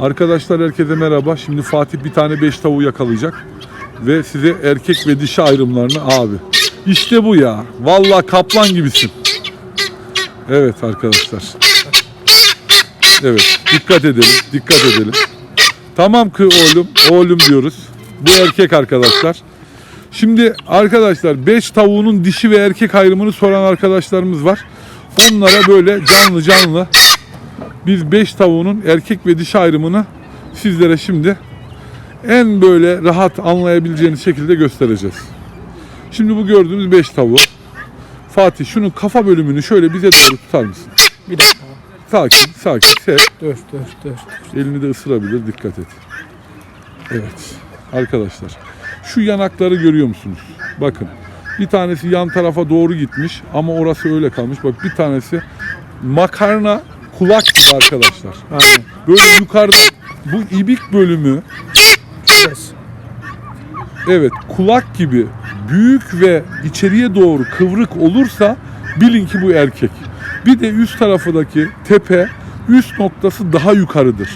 Arkadaşlar herkese merhaba. Şimdi Fatih bir tane beş tavuğu yakalayacak. Ve size erkek ve dişi ayrımlarını abi. İşte bu ya. Vallahi kaplan gibisin. Evet arkadaşlar. Evet dikkat edelim. Dikkat edelim. Tamam ki oğlum. Oğlum diyoruz. Bu erkek arkadaşlar. Şimdi arkadaşlar 5 tavuğunun dişi ve erkek ayrımını soran arkadaşlarımız var. Onlara böyle canlı canlı biz 5 tavuğunun erkek ve dişi ayrımını sizlere şimdi en böyle rahat anlayabileceğiniz şekilde göstereceğiz. Şimdi bu gördüğümüz 5 tavuğu. Fatih şunun kafa bölümünü şöyle bize doğru tutar mısın? Bir dakika. Sakin, sakin. Sev. Dur dur dur. Elini de ısırabilir. Dikkat et. Evet. Arkadaşlar. Şu yanakları görüyor musunuz? Bakın. Bir tanesi yan tarafa doğru gitmiş ama orası öyle kalmış. Bak bir tanesi makarna kulak gibi arkadaşlar. Aynen. Böyle yukarıda bu ibik bölümü evet kulak gibi büyük ve içeriye doğru kıvrık olursa bilin ki bu erkek. Bir de üst tarafındaki tepe üst noktası daha yukarıdır.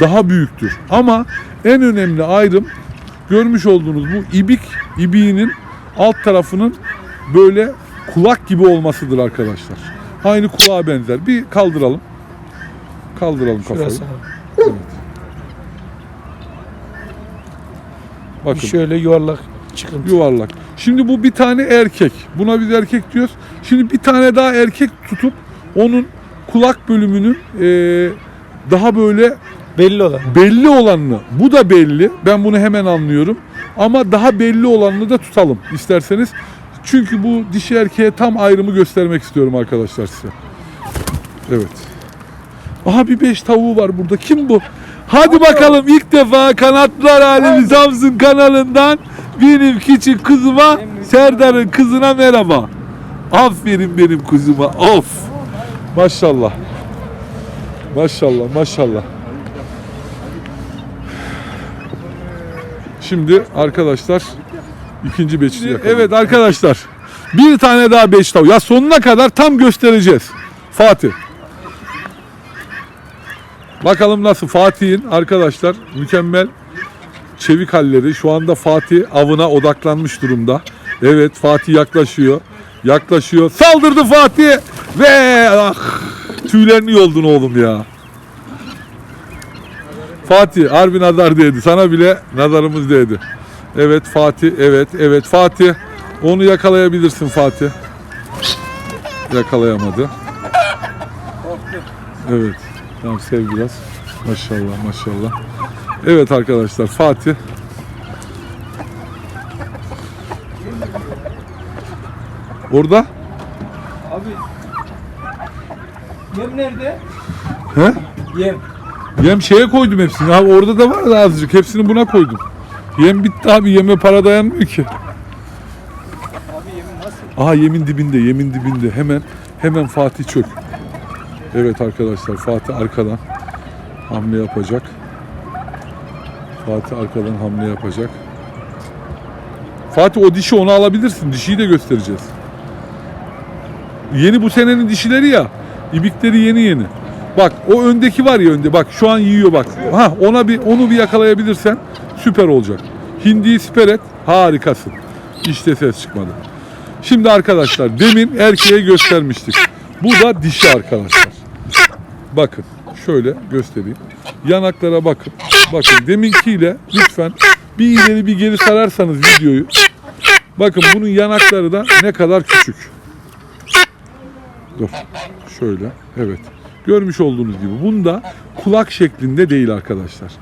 Daha büyüktür. Ama en önemli ayrım görmüş olduğunuz bu ibik ibiğinin alt tarafının böyle kulak gibi olmasıdır arkadaşlar. Aynı kulağa benzer. Bir kaldıralım. Kaldıralım kafayı. Şurası abi. Bakın. Şöyle yuvarlak çıkıntı. yuvarlak. Şimdi bu bir tane erkek. Buna biz erkek diyoruz. Şimdi bir tane daha erkek tutup onun kulak bölümünün eee, daha böyle Belli olan. belli olanını. Bu da belli. Ben bunu hemen anlıyorum. Ama daha belli olanını da tutalım isterseniz. Çünkü bu dişi erkeğe tam ayrımı göstermek istiyorum arkadaşlar size. Evet. Aha bir beş tavuğu var burada. Kim bu? Hadi bakalım ilk defa Kanatlar Alemi Samsun kanalından benim küçük kızıma Serdar'ın kızına merhaba. Aferin benim kızıma. Of. Maşallah. Maşallah maşallah. Şimdi arkadaşlar ikinci beşi yakalım. Evet arkadaşlar bir tane daha beş tavuk. Ya sonuna kadar tam göstereceğiz. Fatih. Bakalım nasıl Fatih'in arkadaşlar mükemmel çevik halleri. Şu anda Fatih avına odaklanmış durumda. Evet Fatih yaklaşıyor. Yaklaşıyor. Saldırdı Fatih. Ve ah tüylerini yoldun oğlum ya. Fatih harbi nazar değdi. Sana bile nazarımız değdi. Evet Fatih. Evet evet Fatih. Onu yakalayabilirsin Fatih. Yakalayamadı. Evet. Tamam sev biraz. Maşallah maşallah. Evet arkadaşlar Fatih. Orada. Abi. Yem nerede? He? Yem. Yem şeye koydum hepsini. Abi orada da var da azıcık. Hepsini buna koydum. Yem bitti abi. Yeme para dayanmıyor ki. Abi yemin nasıl? Aha yemin dibinde. Yemin dibinde. Hemen hemen Fatih çök. Evet arkadaşlar Fatih arkadan hamle yapacak. Fatih arkadan hamle yapacak. Fatih o dişi onu alabilirsin. Dişiyi de göstereceğiz. Yeni bu senenin dişileri ya. İbikleri yeni yeni. Bak o öndeki var ya önde. Bak şu an yiyor bak. Ha ona bir onu bir yakalayabilirsen süper olacak. Hindiyi siper et. Harikasın. İşte ses çıkmadı. Şimdi arkadaşlar demin erkeğe göstermiştik. Bu da dişi arkadaşlar. Bakın şöyle göstereyim. Yanaklara bakın. Bakın deminkiyle lütfen bir ileri bir geri sararsanız videoyu. Bakın bunun yanakları da ne kadar küçük. Dur. Şöyle. Evet. Görmüş olduğunuz gibi. Bunda kulak şeklinde değil arkadaşlar.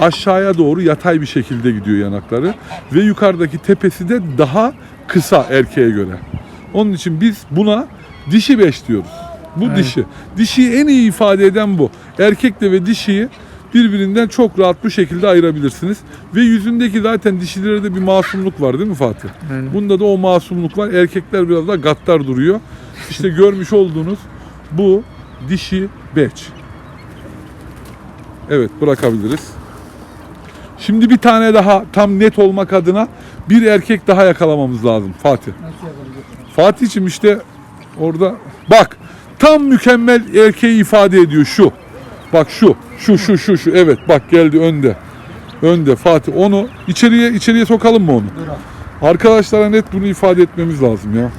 Aşağıya doğru yatay bir şekilde gidiyor yanakları. Ve yukarıdaki tepesi de daha kısa erkeğe göre. Onun için biz buna dişi beş diyoruz. Bu Evet. dişi. Dişiyi en iyi ifade eden bu. Erkekle ve dişiyi birbirinden çok rahat bu şekilde ayırabilirsiniz. Ve yüzündeki zaten dişilerde bir masumluk var değil mi Fatih? Aynen. Bunda da o masumluk var. Erkekler biraz daha gaddar duruyor. İşte görmüş olduğunuz bu dişi beç. Evet bırakabiliriz. Şimdi bir tane daha tam net olmak adına bir erkek daha yakalamamız lazım Fatih. Fatih'cim işte orada bak tam mükemmel erkeği ifade ediyor şu. Bak şu, şu, şu, şu, şu. Evet bak geldi önde. Önde Fatih. Onu içeriye içeriye sokalım mı onu? Arkadaşlara net bunu ifade etmemiz lazım ya.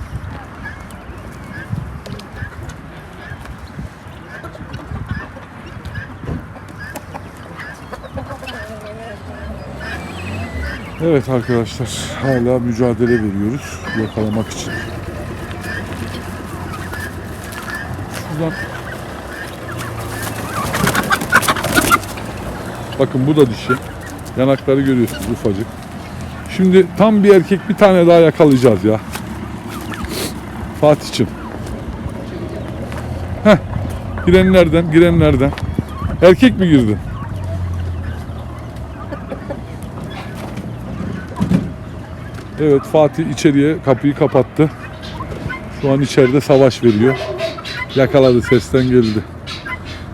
Evet arkadaşlar hala mücadele veriyoruz yakalamak için. Şuradan Bakın bu da dişi. Yanakları görüyorsunuz ufacık. Şimdi tam bir erkek bir tane daha yakalayacağız ya. Fatih'cim. Heh. Girenlerden, girenlerden. Erkek mi girdi? Evet Fatih içeriye kapıyı kapattı. Şu an içeride savaş veriyor. Yakaladı sesten geldi.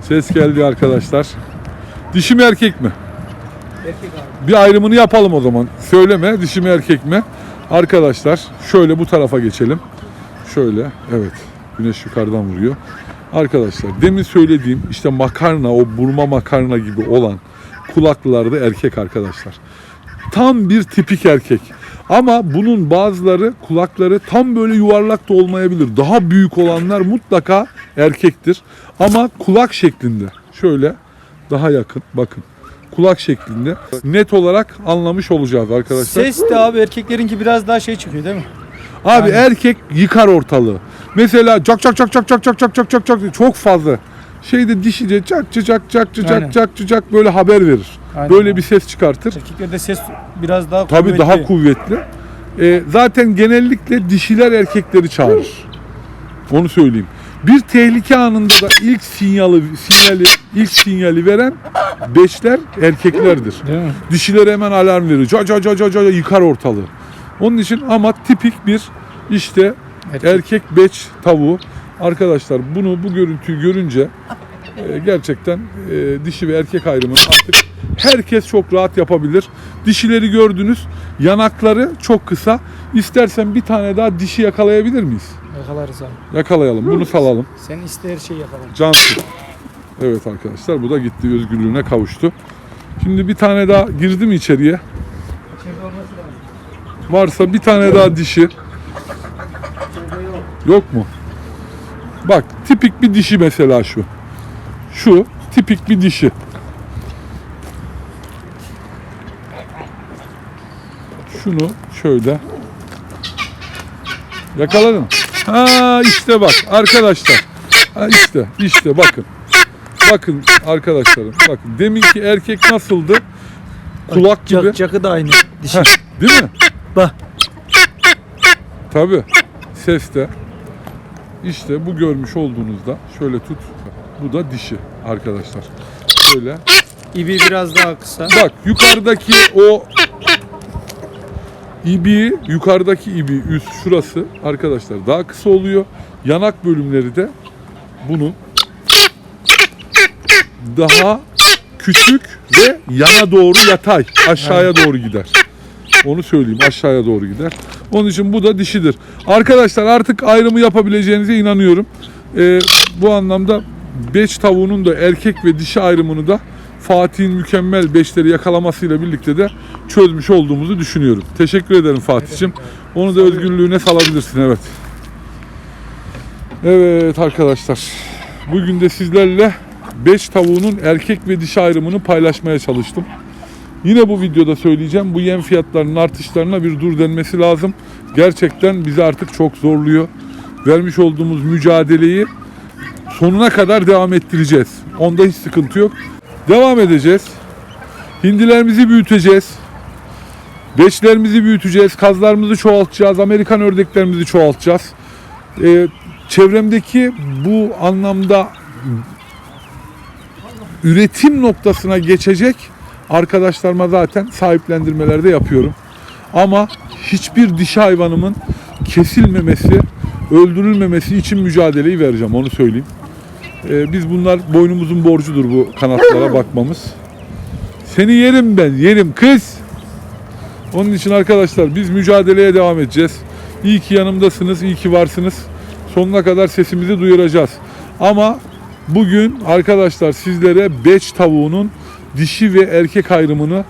Ses geldi arkadaşlar. Dişi mi erkek mi? Erkek abi. Bir ayrımını yapalım o zaman. Söyleme dişi mi erkek mi? Arkadaşlar şöyle bu tarafa geçelim. Şöyle evet güneş yukarıdan vuruyor. Arkadaşlar demin söylediğim işte makarna o burma makarna gibi olan kulaklılarda erkek arkadaşlar. Tam bir tipik erkek. Ama bunun bazıları kulakları tam böyle yuvarlak da olmayabilir. Daha büyük olanlar mutlaka erkektir. Ama kulak şeklinde. Şöyle daha yakın bakın. Kulak şeklinde net olarak anlamış olacağız arkadaşlar. Ses de abi erkeklerinki biraz daha şey çıkıyor değil mi? Abi Aynen. erkek yıkar ortalığı. Mesela cak cak cak cak cak cak cak cak cak diye çok fazla. Şeyde cak cak cak cak Aynen. cak cak cak böyle haber verir. Aynen. Böyle bir ses çıkartır. Erkeklerde ses biraz daha Tabii kuvvetli. daha kuvvetli. Ee, zaten genellikle dişiler erkekleri çağırır. Onu söyleyeyim. Bir tehlike anında da ilk sinyali sinyali ilk sinyali veren beşler erkeklerdir. Değil mi? Dişiler hemen alarm verir. Ca ca ca ca ca yıkar ortalığı. Onun için ama tipik bir işte Erkek. erkek beç tavuğu. Arkadaşlar bunu bu görüntüyü görünce e, gerçekten e, dişi ve erkek ayrımını artık herkes çok rahat yapabilir. Dişileri gördünüz. Yanakları çok kısa. İstersen bir tane daha dişi yakalayabilir miyiz? Yakalarız abi. Yakalayalım. Bunu salalım. Sen iste her şeyi yakalar. Cansın. Evet arkadaşlar bu da gitti özgürlüğüne kavuştu. Şimdi bir tane daha girdi mi içeriye? İçeride olması lazım. Varsa bir tane daha dişi. İçeride yok. Yok mu? Bak tipik bir dişi mesela şu. Şu tipik bir dişi. Şunu şöyle. Yakaladın. Ha işte bak arkadaşlar. Ha işte işte bakın. Bakın arkadaşlarım. Bakın deminki erkek nasıldı? Kulak gibi. Cak, cakı da aynı. Dişi. Heh, değil mi? Bak. Tabi. Ses de. İşte bu görmüş olduğunuzda şöyle tut. Bu da dişi arkadaşlar. Şöyle. İbi biraz daha kısa. Bak yukarıdaki o ibi, yukarıdaki ibi üst şurası arkadaşlar daha kısa oluyor. Yanak bölümleri de bunun daha küçük ve yana doğru yatay, aşağıya doğru gider. Onu söyleyeyim aşağıya doğru gider. Onun için bu da dişidir. Arkadaşlar artık ayrımı yapabileceğinize inanıyorum. Ee, bu anlamda beş tavuğunun da erkek ve dişi ayrımını da Fatih'in mükemmel beşleri yakalamasıyla birlikte de çözmüş olduğumuzu düşünüyorum. Teşekkür ederim Fatih'cim. Onu da özgürlüğüne salabilirsin evet. Evet arkadaşlar. Bugün de sizlerle 5 tavuğunun erkek ve dişi ayrımını paylaşmaya çalıştım. Yine bu videoda söyleyeceğim. Bu yem fiyatlarının artışlarına bir dur denmesi lazım. Gerçekten bizi artık çok zorluyor. Vermiş olduğumuz mücadeleyi sonuna kadar devam ettireceğiz. Onda hiç sıkıntı yok. Devam edeceğiz. Hindilerimizi büyüteceğiz. Beşlerimizi büyüteceğiz. Kazlarımızı çoğaltacağız. Amerikan ördeklerimizi çoğaltacağız. Ee, çevremdeki bu anlamda üretim noktasına geçecek arkadaşlarıma zaten sahiplendirmelerde yapıyorum. Ama hiçbir dişi hayvanımın kesilmemesi, öldürülmemesi için mücadeleyi vereceğim onu söyleyeyim. Ee, biz bunlar boynumuzun borcudur bu kanatlara bakmamız. Seni yerim ben, yerim kız. Onun için arkadaşlar biz mücadeleye devam edeceğiz. İyi ki yanımdasınız, iyi ki varsınız. Sonuna kadar sesimizi duyuracağız. Ama Bugün arkadaşlar sizlere beç tavuğunun dişi ve erkek ayrımını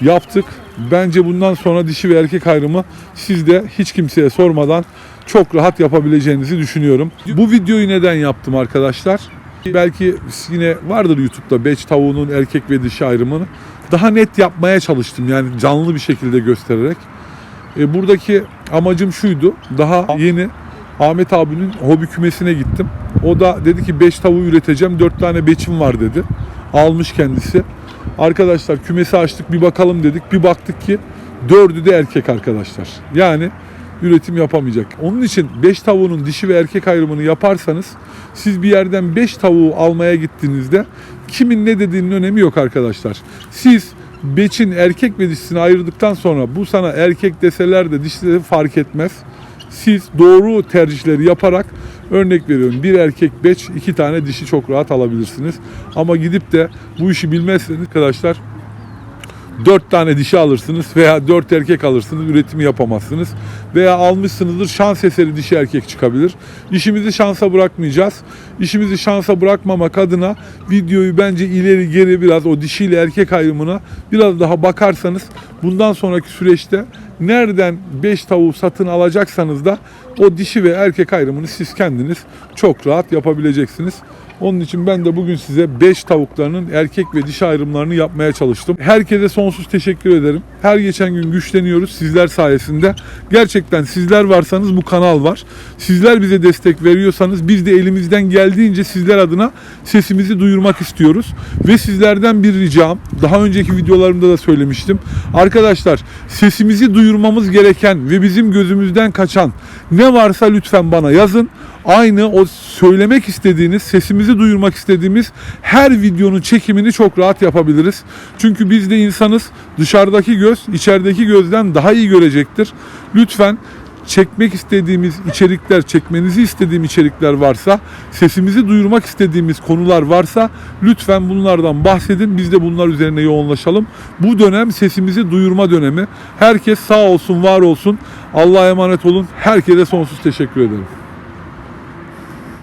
yaptık. Bence bundan sonra dişi ve erkek ayrımı siz de hiç kimseye sormadan çok rahat yapabileceğinizi düşünüyorum. Bu videoyu neden yaptım arkadaşlar? Belki yine vardır YouTube'da beç tavuğunun erkek ve dişi ayrımını. Daha net yapmaya çalıştım yani canlı bir şekilde göstererek. E, buradaki amacım şuydu. Daha yeni Ahmet abinin hobi kümesine gittim. O da dedi ki 5 tavuğu üreteceğim. 4 tane beçim var dedi. Almış kendisi. Arkadaşlar kümesi açtık bir bakalım dedik. Bir baktık ki 4'ü de erkek arkadaşlar. Yani üretim yapamayacak. Onun için 5 tavuğunun dişi ve erkek ayrımını yaparsanız siz bir yerden 5 tavuğu almaya gittiğinizde kimin ne dediğinin önemi yok arkadaşlar. Siz beçin erkek ve dişisini ayırdıktan sonra bu sana erkek deseler de de fark etmez. Siz doğru tercihleri yaparak örnek veriyorum bir erkek beç iki tane dişi çok rahat alabilirsiniz. Ama gidip de bu işi bilmezseniz arkadaşlar 4 tane dişi alırsınız veya 4 erkek alırsınız üretimi yapamazsınız. Veya almışsınızdır şans eseri dişi erkek çıkabilir. İşimizi şansa bırakmayacağız. İşimizi şansa bırakmamak adına videoyu bence ileri geri biraz o dişiyle erkek ayrımına biraz daha bakarsanız bundan sonraki süreçte nereden 5 tavuğu satın alacaksanız da o dişi ve erkek ayrımını siz kendiniz çok rahat yapabileceksiniz. Onun için ben de bugün size 5 tavuklarının erkek ve dişi ayrımlarını yapmaya çalıştım. Herkese sonsuz teşekkür ederim. Her geçen gün güçleniyoruz sizler sayesinde. Gerçekten sizler varsanız bu kanal var. Sizler bize destek veriyorsanız biz de elimizden geldiğince sizler adına sesimizi duyurmak istiyoruz. Ve sizlerden bir ricam, daha önceki videolarımda da söylemiştim. Arkadaşlar sesimizi duyurmamız gereken ve bizim gözümüzden kaçan ne varsa lütfen bana yazın. Aynı o söylemek istediğiniz, sesimizi duyurmak istediğimiz her videonun çekimini çok rahat yapabiliriz. Çünkü biz de insanız. Dışarıdaki göz içerideki gözden daha iyi görecektir. Lütfen çekmek istediğimiz içerikler, çekmenizi istediğim içerikler varsa, sesimizi duyurmak istediğimiz konular varsa lütfen bunlardan bahsedin. Biz de bunlar üzerine yoğunlaşalım. Bu dönem sesimizi duyurma dönemi. Herkes sağ olsun, var olsun. Allah'a emanet olun. Herkese sonsuz teşekkür ederim.